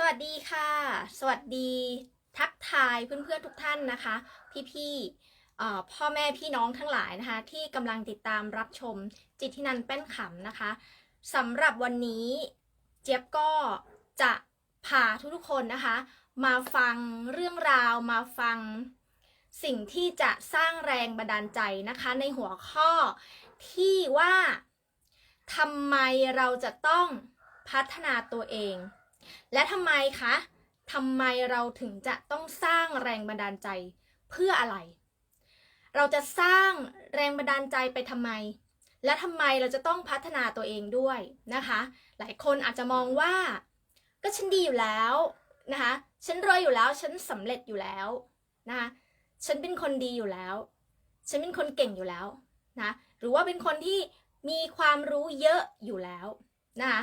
สวัสดีค่ะ สวัสดีทักทายเพื่อนๆทุกท่านนะคะ พี่ๆพ่อแม่พี่น้องทั้งหลายนะคะ ที่กำลังติดตามรับชมจิตทินันแป้นขำนะคะสำหรับวันนี้เจี๊ยบก็จะพาทุกๆคนนะคะ มาฟังเรื่องราวมาฟังสิ่งที่จะสร้างแรงบันดาลใจนะคะ ในหัวข้อที่ว่าทำไมเราจะต้องพัฒนาตัวเอง และทำไมคะทำไมเราถึงจะต้องสร้างแรงบันดาลใจเพื่ออะไร เราจะสร้างแรงบันดาลใจไปทำไม และทำไมเราจะต้องพัฒนาตัวเองด้วยนะคะ หลายคนอาจจะมองว่า ก็ฉันดีอยู่แล้วนะคะฉันรวยอยู่แล้ว ฉันสำเร็จอยู่แล้วนะคะฉันเป็นคนดีอยู่แล้ว ฉันเป็นคนเก่งอยู่แล้วนะหรือว่าเป็นคนที่มีความรู้เยอะอยู่แล้วนะคะ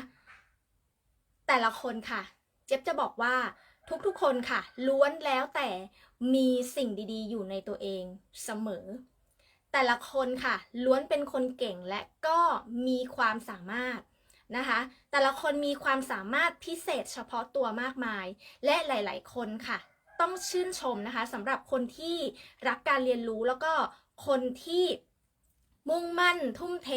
แต่ละคนค่ะ เจ๊บจะบอกว่าทุกๆคนค่ะ ล้วนแล้วแต่มีสิ่งดีๆ อยู่ในตัวเองเสมอ แต่ละคนค่ะ ล้วนเป็นคนเก่งและก็มีความสามารถนะคะ แต่ละคนมีความสามารถพิเศษเฉพาะตัวมากมาย และหลาย ๆ คนค่ะ ต้องชื่นชมนะคะสำหรับคนที่รักการเรียนรู้แล้วก็คนที่มุ่งมั่นทุ่มเท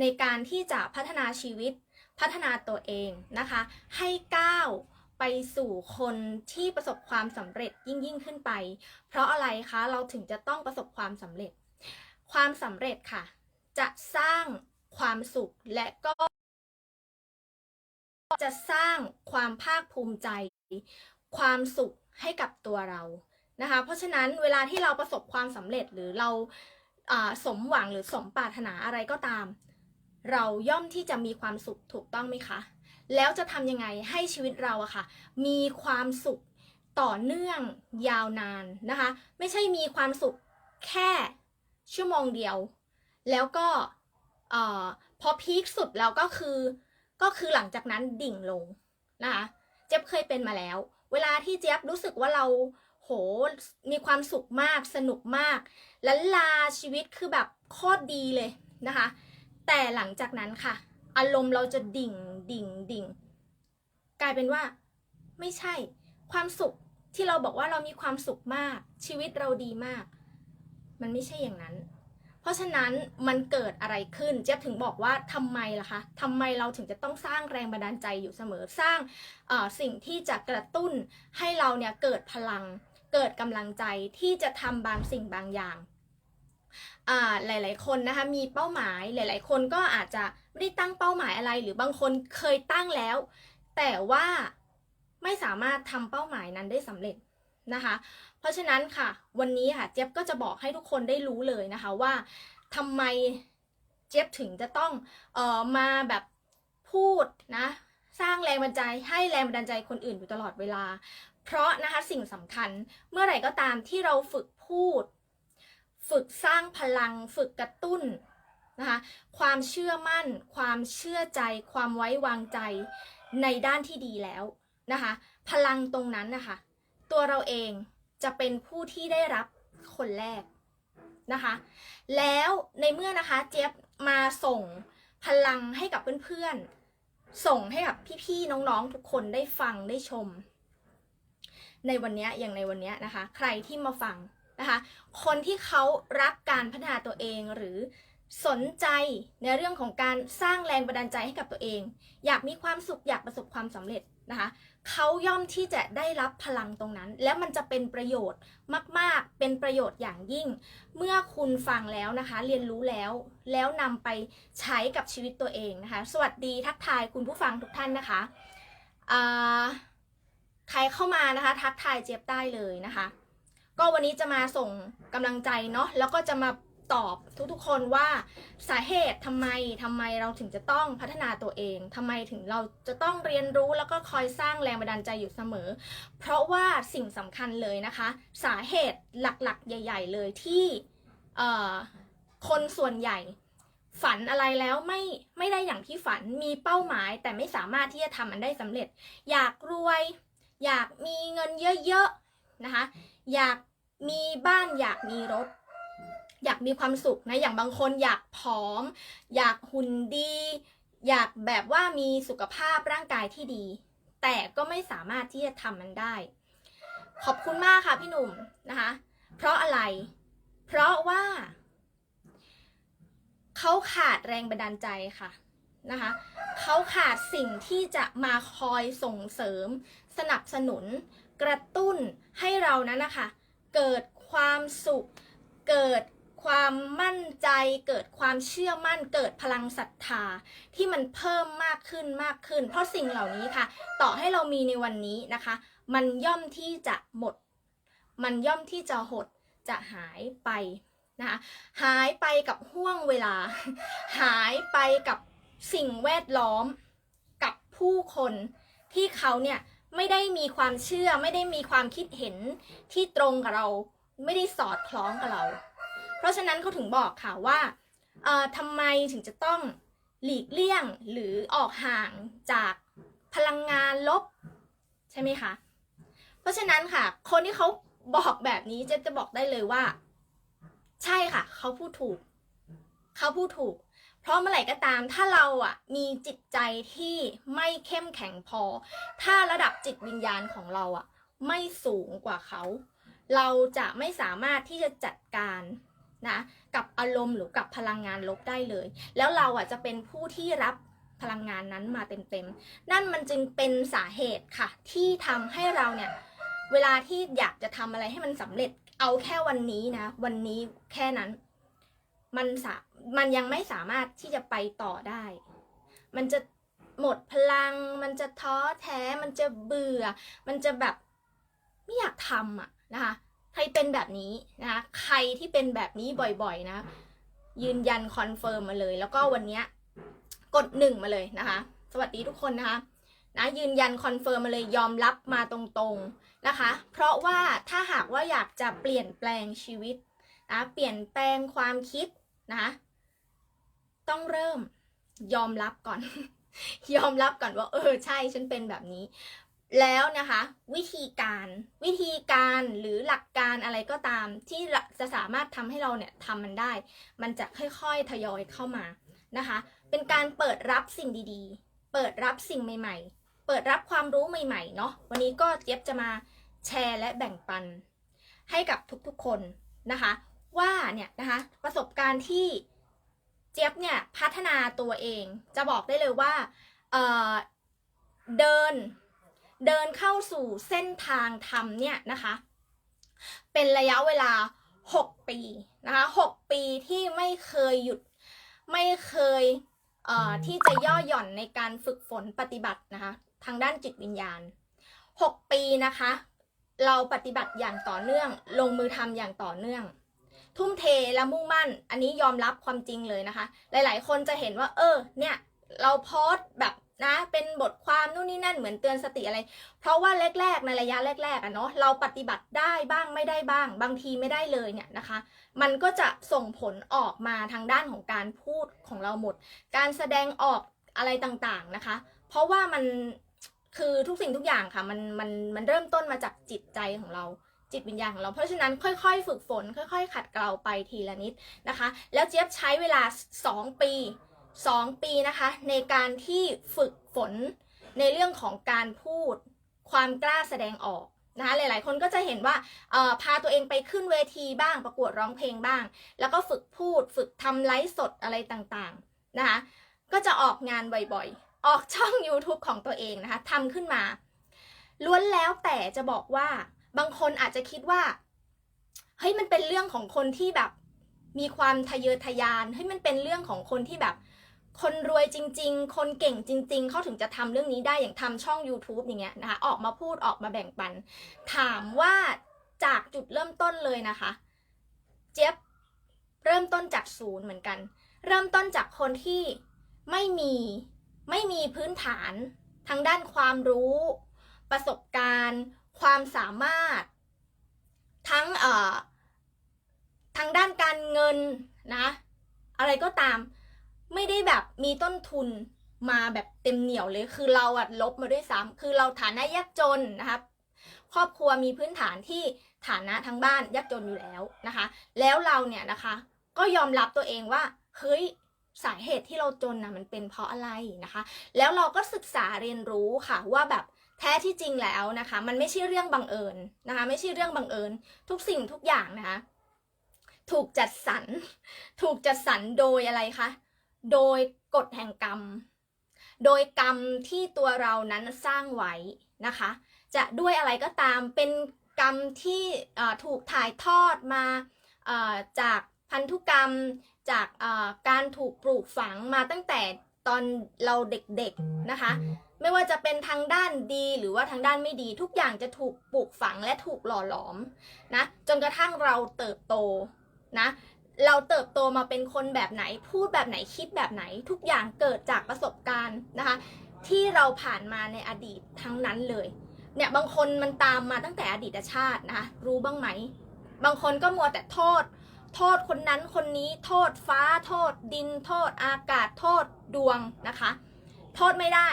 ในการที่จะพัฒนาชีวิต พัฒนาตัวเองนะคะ ให้ก้าวไปสู่คนที่ประสบความสำเร็จยิ่งยิ่งขึ้นไป เพราะอะไรคะเราถึงจะต้องประสบความสำเร็จ ความสำเร็จค่ะ จะสร้างความสุขและก็ จะสร้างความภาคภูมิใจ ความสุขให้กับตัวเรานะคะ เพราะฉะนั้นเวลาที่เราประสบความสำเร็จหรือเราอ่าสมหวังหรือสมปรารถนาอะไรก็ตาม เราย่อมที่จะมีความสุขถูกต้องไหมคะ แล้วจะทำยังไงให้ชีวิตเราอะค่ะ มีความสุขต่อเนื่องยาวนานนะคะ ไม่ใช่มีความสุขแค่ชั่วโมงเดียว แล้วก็เอ่อพอพีคสุดแล้วก็คือก็คือหลังจากนั้นดิ่งลงนะคะเจ๊บเคยเป็นมาแล้ว เวลาที่เจ๊บรู้สึกว่าเราโหมีความสุขมากสนุกมากลันลาชีวิตคือแบบโคตรดีเลยนะคะ แต่หลังจากนั้นค่ะ อารมณ์เราจะดิ่งดิ่งดิ่ง กลายเป็นว่า ไม่ใช่ ความสุขที่เราบอกว่าเรามีความสุขมาก ชีวิตเราดีมาก มันไม่ใช่อย่างนั้น เพราะฉะนั้นมันเกิดอะไรขึ้น เจ๊ยบถึงบอกว่าทำไมล่ะคะทำไมเราถึงจะต้องสร้างแรงบันดาลใจอยู่เสมอสร้างสิ่งที่จะกระตุ้นให้เราเนี่ยเกิดพลัง เกิดกำลังใจที่จะทำบางสิ่งบางอย่าง หลาย ๆ คนนะคะมีเป้าหมายหลาย ๆ คนก็อาจจะไม่ได้ตั้งเป้าหมายอะไร หรือบางคนเคยตั้งแล้ว แต่ว่าไม่สามารถทำเป้าหมายนั้นได้สำเร็จนะคะ เพราะฉะนั้นค่ะ วันนี้ค่ะเจี๊ยบก็จะบอกให้ทุกคนได้รู้เลยนะคะว่าทำไมเจี๊ยบถึงจะต้องเอ่อมาแบบพูดนะสร้างแรงบันดาลใจให้แรงบันดาลใจคนอื่นอยู่ตลอดเวลา เพราะนะคะสิ่งสำคัญเมื่อไหร่ก็ตามที่เราฝึกพูด ฝึกสร้างพลัง ฝึกกระตุ้นนะคะความเชื่อมั่น ความเชื่อใจ ความไว้วางใจในด้านที่ดีแล้วนะคะพลังตรงนั้นนะคะตัวเราเองจะเป็นผู้ที่ได้รับคนแรกนะคะแล้วในเมื่อนะคะเจี๊ยบมาส่งพลังให้กับเพื่อนๆ ส่งให้กับพี่ๆน้องๆทุกคนได้ฟังได้ชม ในวันนี้อย่างในวันนี้นะคะ ใครที่มาฟัง นะคะ คนที่เขารักการพัฒนาตัวเองหรือสนใจในเรื่องของการสร้างแรงบันดาลใจให้กับตัวเอง อยากมีความสุขอยากประสบความสำเร็จนะคะเขาย่อมที่จะได้รับพลังตรงนั้น แล้วมันจะเป็นประโยชน์มาก ๆ เป็นประโยชน์อย่างยิ่ง เมื่อคุณฟังแล้วนะคะ เรียนรู้แล้ว แล้วนำไปใช้กับชีวิตตัวเองนะคะ สวัสดีทักทายคุณผู้ฟังทุกท่านนะคะใครเข้ามานะคะ ทักทายเจี๊ยบได้เลยนะคะ ก็วันนี้จะมาส่งกำลังใจเนาะแล้วก็จะมาตอบทุกๆคนว่าสาเหตุทำไมทำไมเราถึงจะต้องพัฒนาตัวเองทำไมถึงเราจะต้องเรียนรู้แล้วก็คอยสร้างแรงบันดาลใจอยู่เสมอ เพราะว่าสิ่งสำคัญเลยนะคะ สาเหตุหลักๆ ใหญ่ ๆ เลยที่คนส่วนใหญ่ฝันอะไรแล้วไม่ไม่ได้อย่างที่ฝันมีเป้าหมาย แต่ไม่สามารถที่จะทำมันได้สำเร็จ อยากรวย อยากมีเงินเยอะๆนะคะ อยากมีบ้านอยากมีรถ อยากมีความสุขนะอย่างบางคนอยากผอม อยากหุ่นดี อยากแบบว่ามีสุขภาพร่างกายที่ดี แต่ก็ไม่สามารถที่จะทำมันได้ ขอบคุณมากค่ะพี่หนุ่มนะคะ เพราะอะไร เพราะว่าเขาขาดแรงบันดาลใจค่ะนะคะเขาขาดสิ่งที่จะมาคอยส่งเสริม สนับสนุน กระตุ้นให้เรานั้นนะคะเกิดความสุข เกิดความมั่นใจ เกิดความเชื่อมั่น เกิดพลังศรัทธาที่มันเพิ่มมากขึ้นมากขึ้น เพราะสิ่งเหล่านี้ค่ะ ต่อให้เรามีในวันนี้นะคะ มันย่อมที่จะหมด มันย่อมที่จะหดจะหายไปนะคะหายไปกับห่วงเวลา หายไปกับสิ่งแวดล้อม กับผู้คนที่เขาเนี่ย ไม่ได้มีความเชื่อไม่ได้มีความคิดเห็นที่ตรงกับเรา ไม่ได้สอดคล้องกับเรา เพราะฉะนั้นเขาถึงบอกค่ะว่าทำไมถึงจะต้องหลีกเลี่ยงหรือออกห่างจากพลังงานลบ ใช่ไหมคะ เพราะฉะนั้นค่ะ คนที่เขาบอกแบบนี้เจ๊จะบอกได้เลยว่า ใช่ค่ะ เขาพูดถูก เขาพูดถูก เพราะเมื่อไหร่ก็ตามถ้าเราอะมีจิตใจที่ไม่เข้มแข็งพอ ถ้าระดับจิตวิญญาณของเราอะไม่สูงกว่าเขา เราจะไม่สามารถที่จะจัดการนะกับอารมณ์หรือกับพลังงานลบได้เลย แล้วเราอะจะเป็นผู้ที่รับพลังงานนั้นมาเต็มๆ นั่นมันจึงเป็นสาเหตุค่ะ ที่ทำให้เราเนี่ย เวลาที่อยากจะทำอะไรให้มันสำเร็จเอาแค่วันนี้นะ วันนี้แค่นั้น มันสามันยังไม่สามารถที่จะไปต่อได้ มันจะหมดพลัง มันจะท้อแท้ มันจะเบื่อ มันจะแบบไม่อยากทำอะนะคะ ใครเป็นแบบนี้นะคะ ใครที่เป็นแบบนี้บ่อยๆนะ ยืนยันคอนเฟิร์มมาเลย แล้วก็วันนี้กดหนึ่งมาเลยนะคะ สวัสดีทุกคนนะคะนะยืนยันคอนเฟิร์มมาเลยยอมรับมาตรงๆนะคะ เพราะว่าถ้าหากว่าอยากจะเปลี่ยนแปลงชีวิตนะเปลี่ยนแปลงความคิด นะคะต้องเริ่มยอมรับก่อน ยอมรับก่อนว่าเออใช่ฉันเป็นแบบนี้ แล้วนะคะ วิธีการวิธีการหรือหลักการอะไรก็ตามที่จะสามารถทำให้เราเนี่ยทำมันได้ มันจะค่อยๆทยอยเข้ามานะคะ เป็นการเปิดรับสิ่งดีๆ เปิดรับสิ่งใหม่ ๆ เปิดรับความรู้ใหม่ๆเนาะวันนี้ก็เจี๊ยบจะมาแชร์และแบ่งปันให้กับทุกๆคนนะคะ ว่าเนี่ยนะคะประสบการณ์ที่เจี๊ยบเนี่ยพัฒนาตัวเอง จะบอกได้เลยว่าเเดินเดินเข้าสู่เส้นทางธรรมเนี่ยนะคะ เป็นระยะเวลา 6 ปีนะคะ6ปีที่ไม่เคยหยุดไม่เคยเอ่อที่จะย่อหย่อนในการฝึกฝนปฏิบัตินะคะ ทางด้านจิตวิญญาณ 6 ปีนะคะ เราปฏิบัติอย่างต่อเนื่อง ลงมือทำอย่างต่อเนื่อง ทุ่มเทและมุ่งมั่น อันนี้ยอมรับความจริงเลยนะคะ หลายๆ คนจะเห็นว่า เออ เนี่ย เราโพสต์แบบนะ เป็นบทความนู่นนี่นั่นเหมือนเตือนสติอะไร เพราะว่าแรก ๆ ในระยะแรกๆอะเนาะ เราปฏิบัติได้บ้างไม่ได้บ้าง บางทีไม่ได้เลยเนี่ยนะคะ มันก็จะส่งผลออกมาทางด้านของการพูดของเราหมด การแสดงออกอะไรต่างๆนะคะ เพราะว่ามันคือทุกสิ่งทุกอย่างค่ะ มันมันมันเริ่มต้นมาจากจิตใจของเรา จิตวิญญาณของเรา เพราะฉะนั้นค่อยๆ ฝึกฝน ค่อย ๆ ขัดเกลาไปทีละนิดนะคะ แล้วเจี๊ยบใช้เวลา 2 ปี 2 ปีนะคะ ในการที่ฝึกฝนในเรื่องของการพูดความกล้าแสดงออกนะคะหลายๆ คนก็จะเห็นว่าพาตัวเองไปขึ้นเวทีบ้างประกวดร้องเพลงบ้าง แล้วก็ฝึกพูดฝึกทำไลฟ์สดอะไรต่างๆนะคะก็จะออกงานบ่อยๆ ออกช่อง YouTube ของตัวเองนะคะทำขึ้นมา ล้วนแล้วแต่จะบอกว่า บางคนอาจจะคิดว่าเฮ้ยมันเป็นเรื่องของคนที่แบบ มีความทะเยอทะยานเฮ้ยมันเป็นเรื่องของคนที่แบบ คนรวยจริง ๆ คนเก่งจริง ๆ เขาถึงจะทำเรื่องนี้ได้อย่างทำช่อง YouTube อย่างเงี้ยนะคะ ออกมาพูดออกมาแบ่งปัน ถามว่าจากจุดเริ่มต้นเลยนะคะ เจี๊ยบเริ่มต้นจากศูนย์เหมือนกัน เริ่มต้นจากคนที่ไม่มีไม่มีพื้นฐานทางด้านความรู้ ประสบการณ์ ความสามารถ ทั้งเอ่อทางด้านการเงินนะ อะไรก็ตามไม่ได้แบบมีต้นทุนมาแบบเต็มเหนียวเลย คือเราอะลบมาด้วยซ้ำคือเราฐานะยากจนนะครับ ครอบครัวมีพื้นฐานที่ฐานะทั้งบ้านยากจนอยู่แล้วนะคะ แล้วเราเนี่ยนะคะ ก็ยอมรับตัวเองว่าเฮ้ยสาเหตุที่เราจนนะมันเป็นเพราะอะไรนะคะ แล้วเราก็ศึกษาเรียนรู้ค่ะว่าแบบ แท้ที่จริงแล้วนะคะ มันไม่ใช่เรื่องบังเอิญนะคะ ไม่ใช่เรื่องบังเอิญ ทุกสิ่งทุกอย่างนะคะ ถูกจัดสรรถูกจัดสรรโดยอะไรคะโดยกฎแห่งกรรม โดยกรรมที่ตัวเรานั้นสร้างไว้นะคะ จะด้วยอะไรก็ตามเป็นกรรมที่ถูกถ่ายทอดมาจากพันธุกรรมจากการถูกปลูกฝังมาตั้งแต่ ตอนเราเด็กๆนะคะ ไม่ว่าจะเป็นทางด้านดีหรือว่าทางด้านไม่ดี ทุกอย่างจะถูกปลูกฝังและถูกหล่อหลอมนะจนกระทั่งเราเติบโตนะเราเติบโตมาเป็นคนแบบไหน พูดแบบไหนคิดแบบไหน ทุกอย่างเกิดจากประสบการณ์นะคะ ที่เราผ่านมาในอดีตทั้งนั้นเลยเนี่ยบางคนมันตามมาตั้งแต่อดีตชาตินะคะรู้บ้างไหม บางคนก็มัวแต่โทษ โทษคนนั้นคนนี้โทษฟ้าโทษดิน โทษอากาศ โทษดวงนะคะ โทษไม่ได้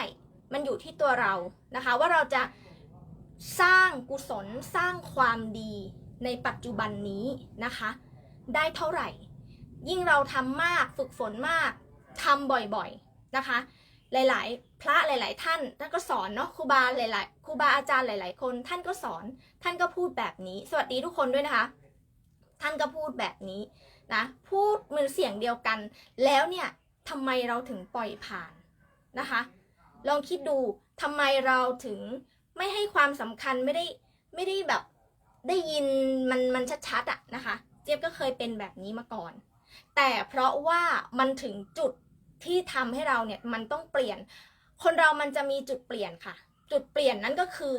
มันอยู่ที่ตัวเรานะคะ ว่าเราจะสร้างกุศลสร้างความดีในปัจจุบันนี้นะคะ ได้เท่าไหร่ ยิ่งเราทำมากฝึกฝนมากทำบ่อยๆนะคะ หลายๆ พระหลาย ๆ ท่านท่านก็สอนเนาะครูบาหลายๆครูบาอาจารย์หลาย ๆ คน ท่านก็สอนท่านก็พูดแบบนี้ สวัสดีทุกคนด้วยนะคะ ท่านก็พูดแบบนี้นะพูดเหมือนเสียงเดียวกัน แล้วเนี่ยทำไมเราถึงปล่อยผ่านนะคะ ลองคิดดูทำไมเราถึงไม่ให้ความสำคัญไม่ได้ไม่ได้แบบได้ยินมันมันชัดๆอะนะคะ เจี๊ยบก็เคยเป็นแบบนี้มาก่อน แต่เพราะว่ามันถึงจุดที่ทำให้เราเนี่ยมันต้องเปลี่ยน คนเรามันจะมีจุดเปลี่ยนค่ะ จุดเปลี่ยนนั้นก็คือ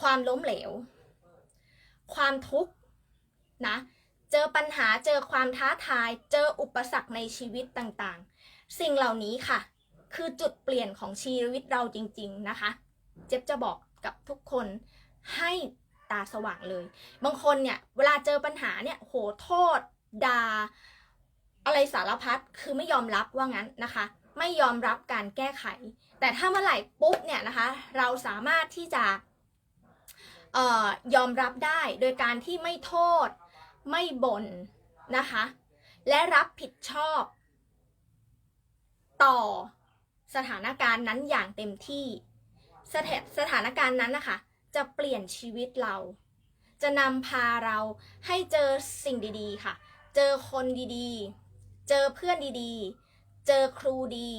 ความล้มเหลว ความทุกข์นะ เจอปัญหาเจอความท้าทาย เจออุปสรรคในชีวิตต่างๆ สิ่งเหล่านี้ค่ะ คือจุดเปลี่ยนของชีวิตเราจริง ๆนะคะ เจ็บจะบอกกับทุกคนให้ตาสว่างเลย บางคนเนี่ยเวลาเจอปัญหาเนี่ยโหโทษด่าอะไรสารพัดคือไม่ยอมรับว่างั้นนะคะ ไม่ยอมรับการแก้ไข แต่ถ้าเมื่อไหร่ปุ๊บเนี่ยนะคะ เราสามารถที่จะออยอมรับได้โดยการที่ไม่โทษ ไม่บ่นนะคะ และรับผิดชอบ ต่อสถานการณ์นั้นอย่างเต็มที่ สถสถานการณ์นั้นนะคะ จะเปลี่ยนชีวิตเรา จะนำพาเราให้เจอสิ่งดีๆค่ะ เจอคนดีๆ เจอเพื่อนดีๆ เจอครูดี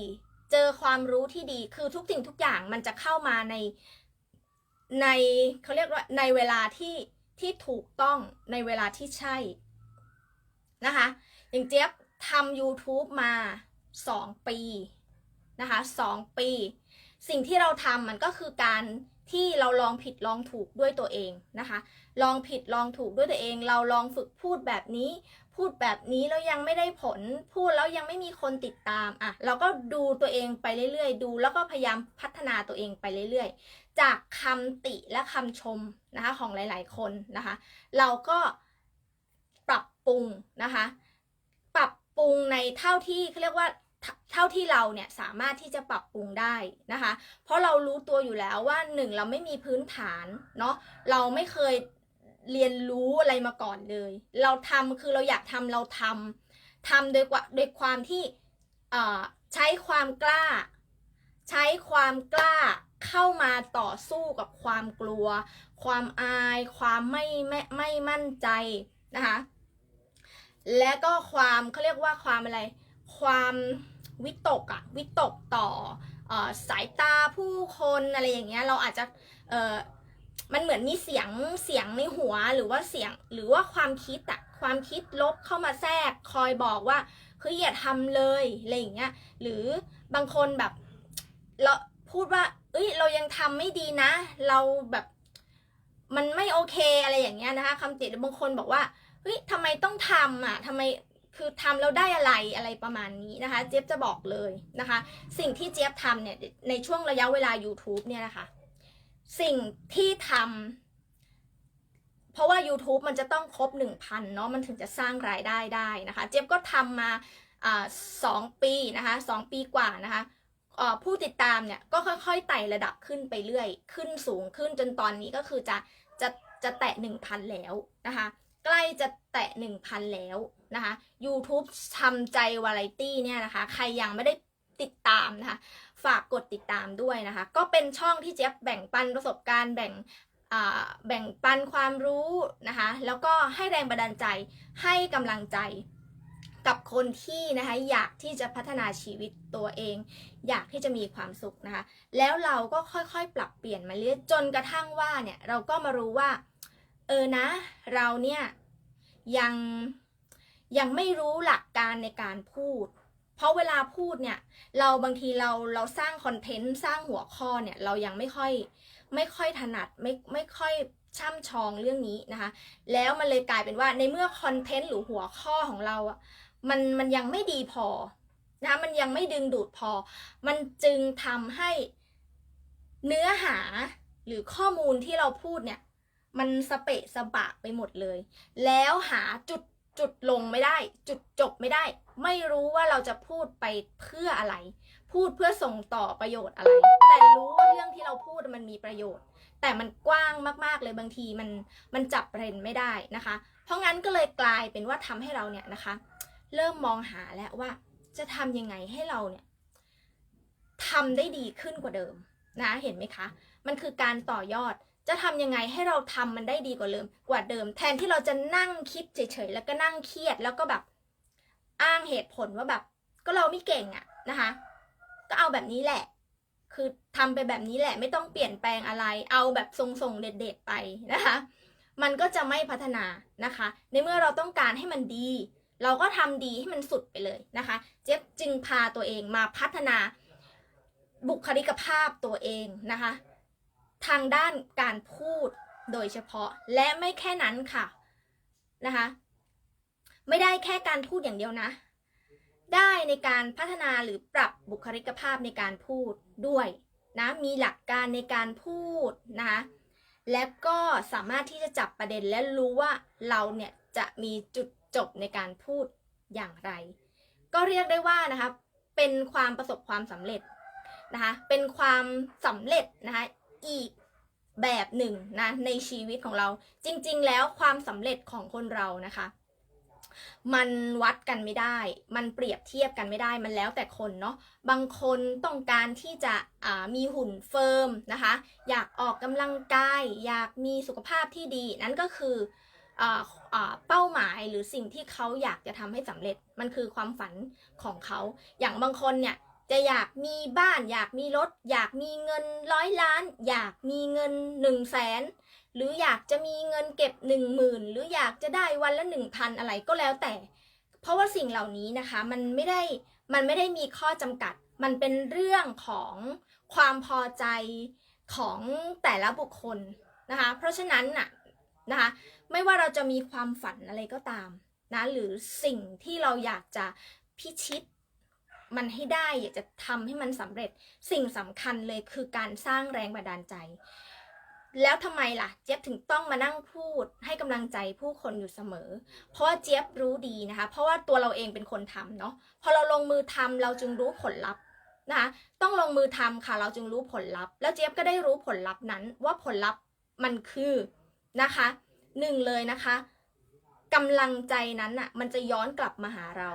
เจอความรู้ที่ดี คือทุกสิ่งทุกอย่างมันจะเข้ามาในในเขาเรียกว่าในเวลาที่ ที่ถูกต้องในเวลาที่ใช่นะคะ อย่างเจี๊ยบทำ YouTube มา 2 ปีนะคะ2ปี สิ่งที่เราทำมันก็คือการ ที่เราลองผิดลองถูกด้วยตัวเองนะคะ ลองผิดลองถูกด้วยตัวเอง เราลองฝึกพูดแบบนี้ พูดแบบนี้แล้วยังไม่ได้ผล พูดแล้วยังไม่มีคนติดตามอะเราก็ดูตัวเองไปเรื่อยๆ ดู แล้วก็พยายามพัฒนาตัวเองไปเรื่อยๆ จากคำติและคำชมนะคะของหลายๆคนนะคะ เราก็ปรับปรุงนะคะ ปรับปรุงในเท่าที่เขาเรียกว่า เท่าที่เราเนี่ยสามารถที่จะปรับปรุงได้นะคะ เพราะเรารู้ตัวอยู่แล้วว่าหนึ่งเราไม่มีพื้นฐานเนาะเราไม่เคยเรียนรู้อะไรมาก่อนเลย เราทำคือเราอยากทำเราทำทำโดยกว่าโดยความที่ใช้ความกล้า ใช้ความกล้าเข้ามาต่อสู้กับความกลัว ความอาย ความไม่ไม่ไม่มั่นใจนะคะและก็ความเขาเรียกว่าความอะไร ความ วิตกอะวิตกต่ออสายตาผู้คนอะไรอย่างเงี้ยเราอาจจะมันเหมือนมีเสียงเสียงในหัวหรือว่าเสียงหรือว่าความคิดอะความคิดลบเข้ามาแทรกคอยบอกว่าคืออย่าทำเลยอะไรอย่างเงี้ยหรือบางคนแบบเราพูดว่าเอ้ยเรายังทำไม่ดีนะ เราแบบมันไม่โอเคอะไรอย่างเงี้ยนะคะคำติบางคนบอกว่าเฮ้ยทำไมต้องทำอะทำไม คือทำแล้วได้อะไรอะไรประมาณนี้นะคะ เจี๊ยบจะบอกเลยนะคะ สิ่งที่เจี๊ยบทำเนี่ยในช่วงระยะเวลา YouTube เนี่ยนะคะ สิ่งที่ทำเพราะว่า YouTube มันจะต้องครบ 1,000เนาะมันถึงจะสร้างรายได้ได้นะคะ เจี๊ยบก็ทำมาสองปีนะคะสองปีกว่านะคะผู้ติดตามเนี่ยก็ค่อยๆไต่ระดับขึ้นไปเรื่อย ขึ้นสูงขึ้นจนตอนนี้ก็คือจะจะจะแตะ 1,000 แล้วนะคะ ใกล้จะแตะ 1,000 แล้วนะคะ YouTube ทำใจวาไรตี้เนี่ยนะคะ ใครยังไม่ได้ติดตามนะคะ ฝากกดติดตามด้วยนะคะ ก็เป็นช่องที่เจ๊บแบ่งปันประสบการณ์แบ่งแบ่งปันความรู้นะคะ แล้วก็ให้แรงบันดาลใจให้กำลังใจกับคนที่นะคะอยากที่จะพัฒนาชีวิตตัวเอง อยากที่จะมีความสุขนะคะ แล้วเราก็ค่อยๆ ปรับเปลี่ยนมาเรื่อยจนกระทั่งว่าเนี่ยเราก็มารู้ว่า เออนะ เราเนี่ยยังยังไม่รู้หลักการในการพูด เพราะเวลาพูดเนี่ย เราบางทีเราเราสร้างคอนเทนต์สร้างหัวข้อเนี่ย เรายังไม่ค่อยไม่ค่อยถนัดไม่ไม่ค่อยช่ำชองเรื่องนี้นะคะ แล้วมันเลยกลายเป็นว่าในเมื่อคอนเทนต์หรือหัวข้อของเราอะมันมันยังไม่ดีพอนะคะมันยังไม่ดึงดูดพอ มันจึงทำให้เนื้อหาหรือข้อมูลที่เราพูดเนี่ย มันสเปะสปะไปหมดเลย แล้วหาจุดจุดลงไม่ได้ จุดจบไม่ได้ ไม่รู้ว่าเราจะพูดไปเพื่ออะไร พูดเพื่อส่งต่อประโยชน์อะไร แต่รู้ว่าเรื่องที่เราพูดมันมีประโยชน์ แต่มันกว้างมากๆเลยบางทีมันมันจับประเด็นไม่ได้นะคะ เพราะงั้นก็เลยกลายเป็นว่าทำให้เราเนี่ยนะคะ เริ่มมองหาแล้วว่าจะทำยังไงให้เราเนี่ยทำได้ดีขึ้นกว่าเดิมนะเห็นไหมคะ มันคือการต่อยอด จะทำยังไงให้เราทำมันได้ดีกว่าเดิมกว่าเดิม แทนที่เราจะนั่งคิดเฉยๆแล้วก็นั่งเครียดแล้วก็แบบอ้างเหตุผลว่าแบบ ก็เราไม่เก่งอะนะคะ ก็เอาแบบนี้แหละ คือทำไปแบบนี้แหละไม่ต้องเปลี่ยนแปลงอะไร เอาแบบทรงๆเด็ดๆไปนะคะ มันก็จะไม่พัฒนานะคะ ในเมื่อเราต้องการให้มันดี เราก็ทำดีให้มันสุดไปเลยนะคะ เจ๊บจึงพาตัวเองมาพัฒนาบุคลิกภาพตัวเองนะคะ ทางด้านการพูดโดยเฉพาะและไม่แค่นั้นค่ะนะคะไม่ได้แค่การพูดอย่างเดียวนะ ได้ในการพัฒนาหรือปรับบุคลิกภาพในการพูดด้วยนะมีหลักการในการพูดนะคะและก็สามารถที่จะจับประเด็นและรู้ว่าเราเนี่ยจะมีจุดจบในการพูดอย่างไร ก็เรียกได้ว่านะคะเป็นความประสบความสำเร็จนะคะเป็นความสำเร็จนะคะ อีกแบบหนึ่งนะในชีวิตของเรา จริง ๆ แล้วความสำเร็จของคนเรานะคะ มันวัดกันไม่ได้ มันเปรียบเทียบกันไม่ได้มันแล้วแต่คนเนาะบางคนต้องการที่จะมีหุ่นเฟิร์มนะคะ อยากออกกำลังกาย อยากมีสุขภาพที่ดี นั่นก็คืออเป้าหมายหรือสิ่งที่เขาอยากจะทำให้สำเร็จมันคือความฝันของเขา อย่างบางคนเนี่ย จะอยากมีบ้าน อยากมีรถ อยากมีเงินร้อยล้าน อยากมีเงินหนึ่งแสนหรืออยากจะมีเงินเก็บหนึ่งหมื่นหรืออยากจะได้วันละหนึ่งพันอะไรก็แล้วแต่ เพราะว่าสิ่งเหล่านี้นะคะมันไม่ได้มันไม่ได้มีข้อจำกัด มันเป็นเรื่องของความพอใจของแต่ละบุคคลนะคะ เพราะฉะนั้นน่ะนะคะไม่ว่าเราจะมีความฝันอะไรก็ตามนะหรือสิ่งที่เราอยากจะพิชิต มันให้ได้อยากจะทำให้มันสำเร็จสิ่งสำคัญเลยคือการสร้างแรงบันดาลใจ แล้วทำไมล่ะ เจี๊ยบถึงต้องมานั่งพูดให้กำลังใจผู้คนอยู่เสมอ เพราะว่าเจี๊ยบรู้ดีนะคะ เพราะว่าตัวเราเองเป็นคนทำเนาะพอเราลงมือทำเราจึงรู้ผลลัพธ์นะคะต้องลงมือทำค่ะเราจึงรู้ผลลัพธ์ แล้วเจี๊ยบก็ได้รู้ผลลัพธ์นั้น ว่าผลลัพธ์มันคือนะคะหนึ่งเลยนะคะกำลังใจนั้นอะมันจะย้อนกลับมาหาเรา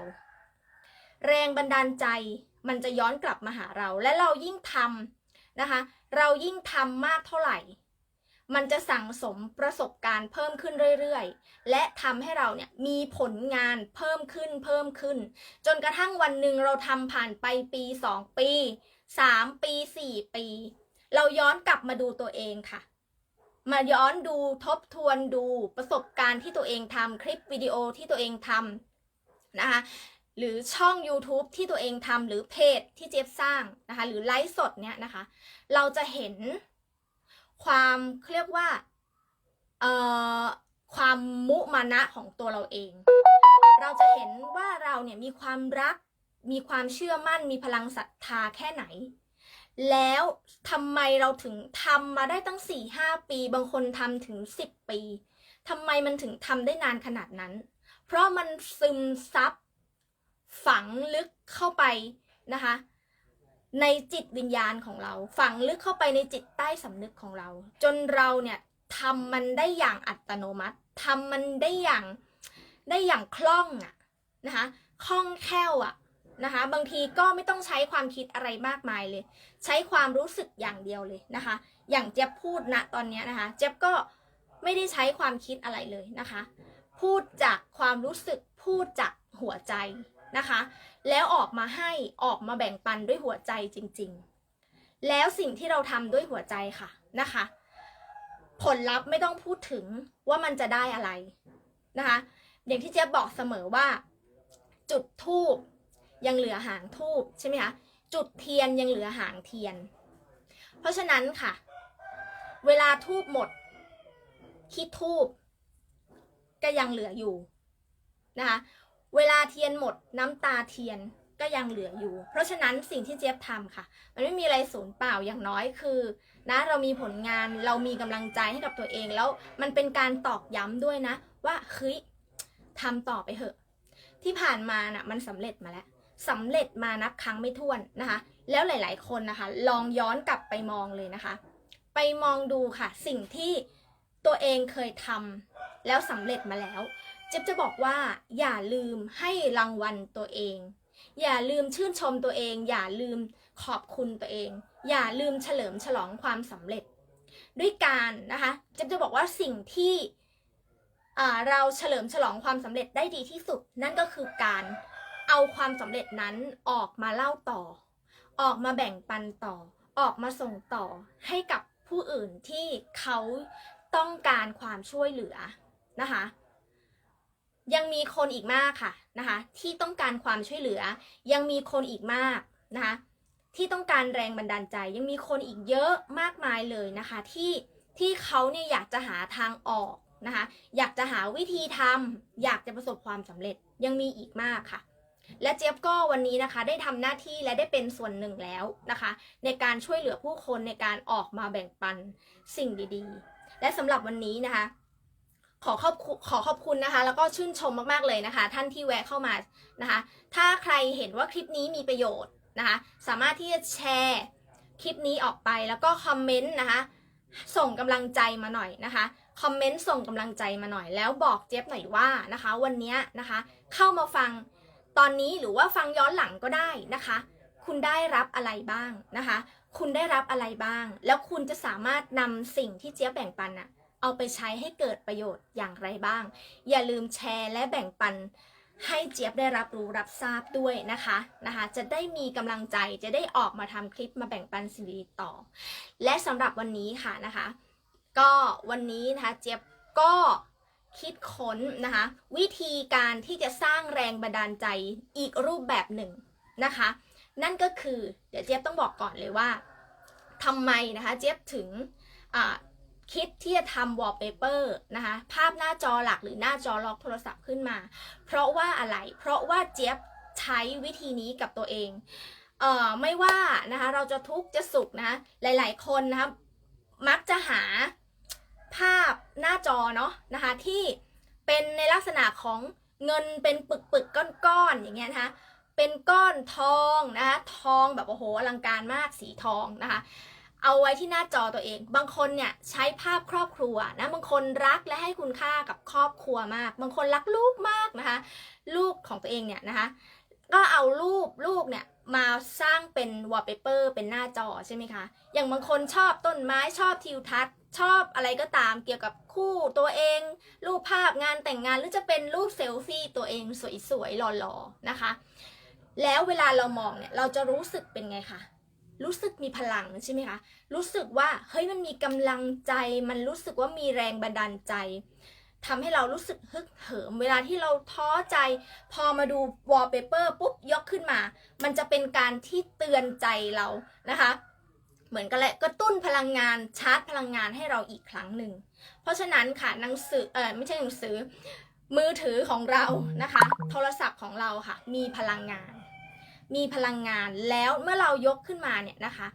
แรงบันดาลใจมันจะย้อนกลับมาหาเรา และเรายิ่งทำนะคะ เรายิ่งทำมากเท่าไหร่ มันจะสั่งสมประสบการณ์เพิ่มขึ้นเรื่อยๆ และทำให้เราเนี่ยมีผลงานเพิ่มขึ้นเพิ่มขึ้น จนกระทั่งวันหนึ่งเราทำผ่านไปปีสองปีสามปีสี่ปี เราย้อนกลับมาดูตัวเองค่ะมาย้อนดูทบทวนดูประสบการณ์ที่ตัวเองทำคลิปวิดีโอที่ตัวเองทำนะคะ หรือช่อง YouTube ที่ตัวเองทำหรือเพจที่เจี๊ยบสร้างนะคะ หรือไลฟ์สดเนี่ยนะคะ เราจะเห็นความเรียกว่าเอ่อความมุมานะของตัวเราเอง เราจะเห็นว่าเราเนี่ยมีความรัก มีความเชื่อมั่น มีพลังศรัทธาแค่ไหน แล้วทำไมเราถึงทำมาได้ตั้ง4 5ปี บางคนทำถึง10ปีทำไมมันถึงทำได้นานขนาดนั้น เพราะมันซึมซับ ฝังลึกเข้าไปนะคะ ในจิตวิญญาณของเรา ฝังลึกเข้าไปในจิตใต้สำนึกของเรา จนเราเนี่ยทำมันได้อย่างอัตโนมัติทำมันได้อย่างได้อย่างคล่องอะนะคะคล่องแคล่วอะนะคะบางทีก็ไม่ต้องใช้ความคิดอะไรมากมายเลย ใช้ความรู้สึกอย่างเดียวเลยนะคะ อย่างเจ๊บพูดณตอนนี้นะคะเจ๊บก็ไม่ได้ใช้ความคิดอะไรเลยนะคะ พูดจากความรู้สึกพูดจากหัวใจ นะคะ แล้วออกมาให้ออกมาแบ่งปันด้วยหัวใจจริง ๆ แล้วสิ่งที่เราทำด้วยหัวใจค่ะนะคะ ผลลัพธ์ไม่ต้องพูดถึงว่ามันจะได้อะไรนะคะ อย่างที่เจ๊บบอกเสมอว่า จุดทูบยังเหลือหางทูบใช่ไหมคะจุดเทียนยังเหลือหางเทียน เพราะฉะนั้นค่ะ เวลาทูบหมด คิดทูบก็ยังเหลืออยู่นะคะ เวลาเทียนหมดน้ำตาเทียนก็ยังเหลืออยู่ เพราะฉะนั้นสิ่งที่เจี๊ยบทำค่ะ มันไม่มีอะไรสูญเปล่าอย่างน้อยคือนะเรามีผลงานเรามีกำลังใจให้กับตัวเองแล้วมันเป็นการตอกย้ำด้วยนะ ว่าเฮ้ยทำต่อไปเถอะ ที่ผ่านมาน่ะมันสำเร็จมาแล้วสำเร็จมานับครั้งไม่ถ้วนนะคะ แล้วหลาย ๆ คนนะคะ ลองย้อนกลับไปมองเลยนะคะ ไปมองดูค่ะ สิ่งที่ตัวเองเคยทำแล้วสำเร็จมาแล้ว เจ๊บจะบอกว่าอย่าลืมให้รางวัลตัวเอง อย่าลืมชื่นชมตัวเอง อย่าลืมขอบคุณตัวเอง อย่าลืมเฉลิมฉลองความสำเร็จ ด้วยการนะคะเจ๊บจะบอกว่าสิ่งที่เราเฉลิมฉลองความสำเร็จได้ดีที่สุด นั่นก็คือการเอาความสำเร็จนั้นออกมาเล่าต่อ ออกมาแบ่งปันต่อ ออกมาส่งต่อให้กับผู้อื่นที่เขาต้องการความช่วยเหลือนะคะ ยังมีคนอีกมากค่ะนะคะ ที่ต้องการความช่วยเหลือ ยังมีคนอีกมากนะคะที่ต้องการแรงบันดาลใจ ยังมีคนอีกเยอะมากมายเลยนะคะที่ที่เขาเนี่ยอยากจะหาทางออกนะคะอยากจะหาวิธีทำอยากจะประสบความสำเร็จยังมีอีกมากค่ะ และเจี๊ยบก็วันนี้นะคะ ได้ทำหน้าที่และได้เป็นส่วนหนึ่งแล้วนะคะ ในการช่วยเหลือผู้คนในการออกมาแบ่งปันสิ่งดีๆ และสำหรับวันนี้นะคะ ขอขอบคุณขอขอบคุณนะคะ แล้วก็ชื่นชมมากๆเลยนะคะ ท่านที่แวะเข้ามานะคะ ถ้าใครเห็นว่าคลิปนี้มีประโยชน์นะคะ สามารถที่จะแชร์คลิปนี้ออกไปแล้วก็คอมเมนต์นะคะ ส่งกำลังใจมาหน่อยนะคะคอมเมนต์ส่งกำลังใจมาหน่อย แล้วบอกเจี๊ยบหน่อยว่านะคะ วันนี้นะคะ เข้ามาฟังตอนนี้หรือว่าฟังย้อนหลังก็ได้นะคะ คุณได้รับอะไรบ้างนะคะ คุณได้รับอะไรบ้าง แล้วคุณจะสามารถนำสิ่งที่เจ๊ยบแบ่งปันอะ เอาไปใช้ให้เกิดประโยชน์อย่างไรบ้าง อย่าลืมแชร์และแบ่งปันให้เจี๊ยบได้รับรู้รับทราบด้วยนะคะนะคะ จะได้มีกำลังใจจะได้ออกมาทำคลิปมาแบ่งปันสิ่งดีต่อ และสำหรับวันนี้ค่ะนะคะ ก็วันนี้นะคะเจี๊ยบก็คิดค้นนะคะ วิธีการที่จะสร้างแรงบันดาลใจอีกรูปแบบหนึ่งนะคะ นั่นก็คือเดี๋ยวเจี๊ยบต้องบอกก่อนเลยว่าทำไมนะคะเจี๊ยบถึง คิดที่จะทำวอลเปเปอร์นะคะ ภาพหน้าจอหลักหรือหน้าจอล็อกโทรศัพท์ขึ้นมา เพราะว่าอะไร เพราะว่าเจี๊ยบใช้วิธีนี้กับตัวเองเอ่อไม่ว่านะคะเราจะทุกข์จะสุขนะหลาย ๆ คนนะคะมักจะหาภาพหน้าจอเนาะนะคะที่เป็นในลักษณะของเงินเป็นปึกๆก้อนๆอย่างเงี้ยนะคะเป็นก้อนทองนะคะทองแบบโอ้โหอลังการมากสีทองนะคะ เอาไว้ที่หน้าจอตัวเอง บางคนเนี่ยใช้ภาพครอบครัวนะ บางคนรักและให้คุณค่ากับครอบครัวมาก บางคนรักลูกมากนะคะ ลูกของตัวเองเนี่ยนะคะ ก็เอารูปลูกเนี่ยมาสร้างเป็นวอลเปเปอร์เป็นหน้าจอใช่ไหมคะ อย่างบางคนชอบต้นไม้ชอบทิวทัศน์ ชอบอะไรก็ตามเกี่ยวกับคู่ตัวเอง รูปภาพงานแต่งงานหรือจะเป็นรูปเซลฟี่ตัวเองสวยๆหล่อๆนะคะ แล้วเวลาเรามองเนี่ยเราจะรู้สึกเป็นไงคะ รู้สึกมีพลังใช่ไหมคะ รู้สึกว่าเฮ้ยมันมีกำลังใจ มันรู้สึกว่ามีแรงบันดาลใจทำให้เรารู้สึกฮึกเหิม เวลาที่เราท้อใจ พอมาดูวอลเปเปอร์ปุ๊บยกขึ้นมา มันจะเป็นการที่เตือนใจเรานะคะ เหมือนกันแหละกระตุ้นพลังงานชาร์จพลังงานให้เราอีกครั้งหนึ่ง เพราะฉะนั้นค่ะหนังสือเออไม่ใช่หนังสือ มือถือของเรานะคะ โทรศัพท์ของเราค่ะ มีพลังงาน มีพลังงานแล้วเมื่อเรายกขึ้นมาเนี่ยนะคะ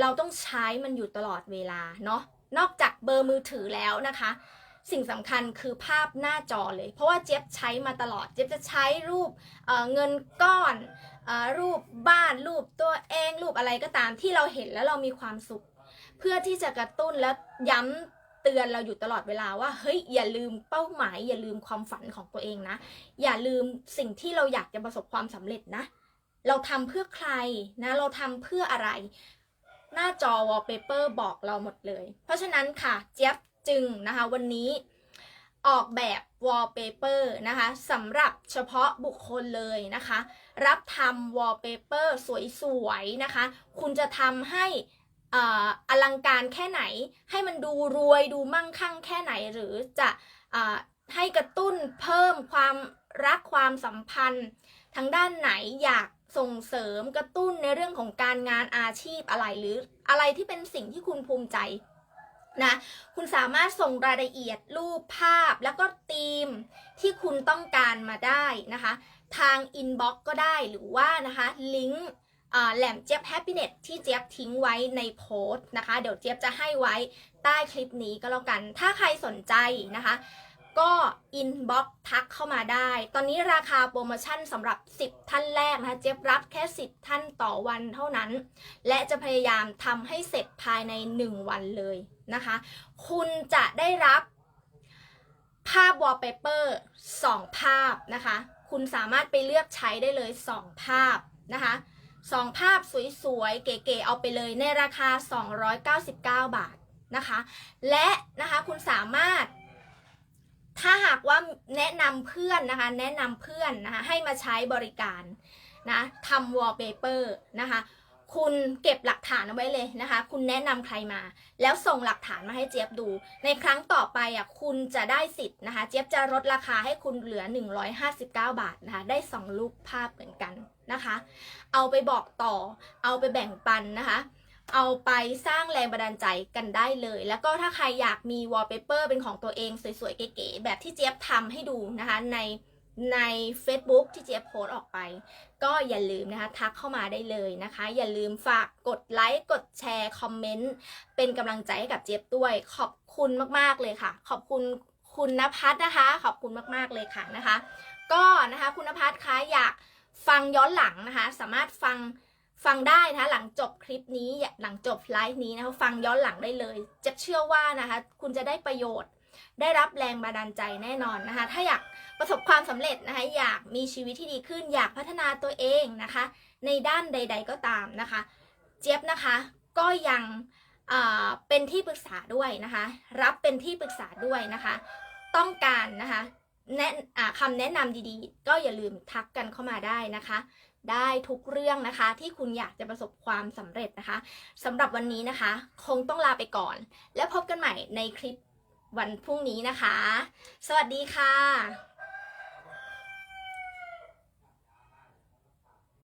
เราต้องใช้มันอยู่ตลอดเวลาเนาะนอกจากเบอร์มือถือแล้วนะคะ สิ่งสำคัญคือภาพหน้าจอเลย เพราะว่าเจี๊ยบใช้มาตลอดเจี๊ยบจะใช้รูปเเงินก้อนอรูปบ้านรูปตัวเองรูปอะไรก็ตามที่เราเห็นแล้วเรามีความสุข เพื่อที่จะกระตุ้นและย้ำเตือนเราอยู่ตลอดเวลาว่าเฮ้ยอย่าลืมเป้าหมาย อย่าลืมความฝันของตัวเองนะ อย่าลืมสิ่งที่เราอยากจะประสบความสำเร็จนะ เราทำเพื่อใครนะเราทำเพื่ออะไร หน้าจอ wallpaper บอกเราหมดเลย เพราะฉะนั้นค่ะเจี๊ยบจึงนะคะวันนี้ออกแบบ wallpaper นะคะสำหรับเฉพาะบุคคลเลยนะคะ รับทำ wallpaper สวยๆนะคะ คุณจะทำให้อาอลังการแค่ไหน ให้มันดูรวยดูมั่งคั่งแค่ไหน หรือจะอให้กระตุ้นเพิ่มความรักความสัมพันธ์ ทางด้านไหนอยาก ส่งเสริมกระตุ้นในเรื่องของการงานอาชีพอะไรหรืออะไรที่เป็นสิ่งที่คุณภูมิใจนะคุณสามารถส่งรายละเอียดรูปภาพแล้วก็ธีมที่คุณต้องการมาได้นะคะ ทางอินบ็อกก็ได้หรือว่านะคะลิงก์แหลมเจี๊ยบแฮปปี้เน็ตที่เจี๊ยบทิ้งไว้ในโพสต์นะคะ เดี๋ยวเจี๊ยบจะให้ไว้ใต้คลิปนี้ก็แล้วกัน ถ้าใครสนใจนะคะ ก็อินบ็อกทักเข้ามาได้ ตอนนี้ราคาโปรโมชั่นสำหรับ 10 ท่านแรกนะคะเจี๊ยบรับแค่ 10 ท่านต่อวันเท่านั้น และจะพยายามทำให้เสร็จภายใน 1 วันเลยนะคะ คุณจะได้รับภาพวอลเปเปอร์2ภาพนะคะ คุณสามารถไปเลือกใช้ได้เลย 2 ภาพนะคะสองภาพสวยๆ เก๋ๆ เอาไปเลยในราคา 299 บาทนะคะ และนะคะคุณสามารถ ถ้าหากว่าแนะนำเพื่อนนะคะ แนะนำเพื่อนนะคะให้มาใช้บริการนะทำวอลเปเปอร์นะคะ คุณเก็บหลักฐานเอาไว้เลยนะคะ คุณแนะนำใครมา แล้วส่งหลักฐานมาให้เจี๊ยบดู ในครั้งต่อไปอะคุณจะได้สิทธิ์นะคะ เจี๊ยบจะลดราคาให้คุณเหลือ 159 บาทนะคะ ได้ 2 รูปภาพเหมือนกันนะคะ เอาไปบอกต่อ เอาไปแบ่งปันนะคะ เอาไปสร้างแรงบันดาลใจกันได้เลย แล้วก็ถ้าใครอยากมีวอลเปเปอร์เป็นของตัวเองสวยๆ เก๋ๆแบบที่เจี๊ยบทำให้ดูนะคะในใน Facebook ที่เจี๊ยบโพสต์ออกไป ก็อย่าลืมนะคะทักเข้ามาได้เลยนะคะ อย่าลืมฝากกดไลค์กดแชร์คอมเมนต์เป็นกำลังใจให้กับเจี๊ยบด้วย ขอบคุณมากๆเลยค่ะ ขอบคุณคุณนภัสนะคะ ขอบคุณมากๆเลยค่ะนะคะ ก็นะคะคุณนภัสคะอยากฟังย้อนหลังนะคะ สามารถฟัง ฟังได้นะหลังจบคลิปนี้หลังจบไลฟ์นี้นะคะฟังย้อนหลังได้เลยจะเชื่อว่านะคะ คุณจะได้ประโยชน์ ได้รับแรงบันดาลใจแน่นอนนะคะ ถ้าอยากประสบความสำเร็จนะคะ อยากมีชีวิตที่ดีขึ้น อยากพัฒนาตัวเองนะคะ ในด้านใด ๆ ก็ตามนะคะ เจี๊ยบนะคะก็ยังเป็นที่ปรึกษาด้วยนะคะ รับเป็นที่ปรึกษาด้วยนะคะ ต้องการนะคะแนะคำแนะนำดีๆ ก็อย่าลืมทักกันเข้ามาได้นะคะ ได้ทุกเรื่องนะคะ ที่คุณอยากจะประสบความสำเร็จนะคะสำหรับวันนี้นะคะ คงต้องลาไปก่อน แล้วพบกันใหม่ในคลิปวันพรุ่งนี้นะคะ สวัสดีค่ะ